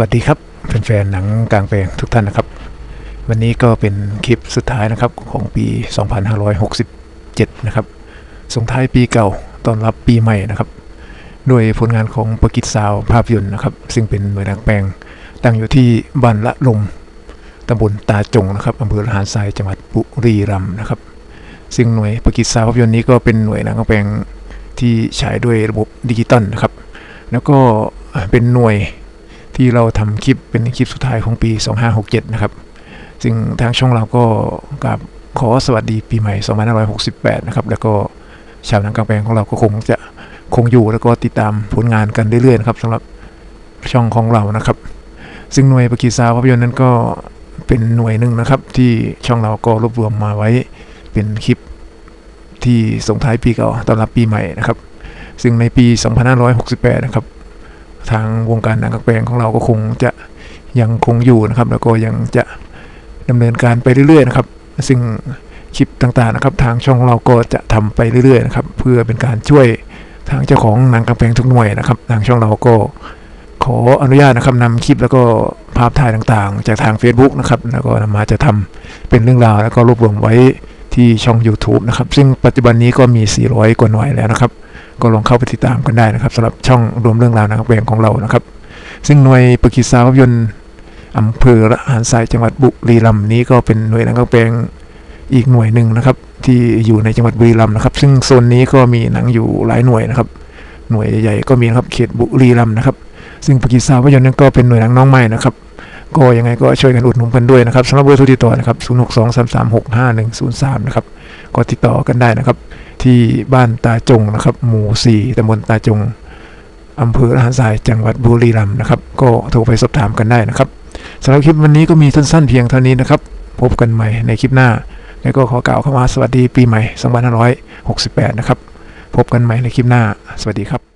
วัสดีครับแฟนๆหนังกลางแปลงทุกท่านนะครับ วันนี้ก็เป็นคลิปสุดท้ายนะครับของปี 2567 นะครับส่งท้ายปีเก่าต้อนรับปีใหม่นะครับ ด้วยผลงานของประกิจสาวภาพยนตร์นะครับ ซึ่งเป็นหน่วยหนังแปลงตั้งอยู่ที่บ้านละลมตำบลตาจงนะครับอำเภอละหารทรายจังหวัดบุรีรัมย์นะครับ ซึ่งหน่วยประกิจสาวภาพยนตร์นี้ก็เป็นหน่วยหนังกลางแปลงที่ฉายด้วยระบบดิจิตอลนะครับ แล้วก็เป็นหน่วย ที่เราทำคลิปเป็นคลิปสุดท้ายของปี 2567 นะครับ ซึ่งทางช่องเราก็กราบขอสวัสดีปีใหม่ 2568 นะครับ แล้วก็ชาวหนังกลางแปลงของเราก็คงจะคงอยู่แล้วก็ติดตามผลงานกันเรื่อยๆนะครับสำหรับช่องของเรานะครับ ซึ่งหน่วยปกีซาภาพยนตร์นั้นก็เป็นหน่วยหนึ่งนะครับ ที่ช่องเราก็รวบรวมมาไว้เป็นคลิปที่ส่งท้ายปีเก่าต้อนรับปีใหม่นะครับ ซึ่งในปี 2568 นะครับ ทางวงการหนังกลางแปลงของเราก็คงจะยังคงอยู่นะครับ แล้วก็ยังจะดำเนินการไปเรื่อยๆนะครับ ซึ่งคลิปต่างๆนะครับ ทางช่องเราก็จะทำไปเรื่อยๆนะครับ เพื่อเป็นการช่วยทางเจ้าของหนังกลางแปลงทุกหน่วยนะครับ ทางช่องเราก็ขออนุญาตนะครับนำคลิปแล้วก็ภาพถ่ายต่างๆ จากทาง Facebook นะครับแล้วก็นำมาจะทำเป็นเรื่องราว แล้วก็รวบรวมไว้ที่ช่อง YouTube นะครับ ซึ่งปัจจุบันนี้ก็มี 400 กว่าหน่วยแล้วนะครับ ก็ลองเข้าไปติดตามกันได้นะครับสำหรับช่องรวมเรื่องราวนังกลางแปลงของเรานะครับ ซึ่งหน่วยปกิจสาวภาพยนตร์อำเภอละหารทรายจังหวัดบุรีรัมย์นี้ก็เป็นหน่วยนังกลางแปลงอีกหน่วยหนึ่งนะครับ ที่อยู่ในจังหวัดบุรีรัมย์นะครับ ซึ่งโซนนี้ก็มีหนังอยู่หลายหน่วยนะครับ หน่วยใหญ่ๆก็มีนะครับเขตบุรีรัมย์นะครับ ซึ่งปกิจสาวภาพยนตร์นั้นก็เป็นหน่วยหนังน้องใหม่นะครับ ก็ยังไงก็ช่วยกันอุดหนุนกันด้วยนะครับสำหรับเบอร์โทรติดต่อนะครับ 0 6 2 3 3 6 5 1 0 3 นะครับ ก็ติดต่อกันได้นะครับ ที่บ้านตาจงนะครับ หมู่ 4ตำบลตาจงอำเภอละหารทรายจังหวัดบุรีรัมย์นะครับ ก็โทรไปสอบถามกันได้นะครับสำหรับคลิปวันนี้ก็มีสั้นๆเพียงเท่านี้นะครับ พบกันใหม่ในคลิปหน้า แล้วก็ขอกล่าวเข้ามาสวัสดีปีใหม่ 2568 นะครับ พบกันใหม่ในคลิปหน้า สวัสดีครับ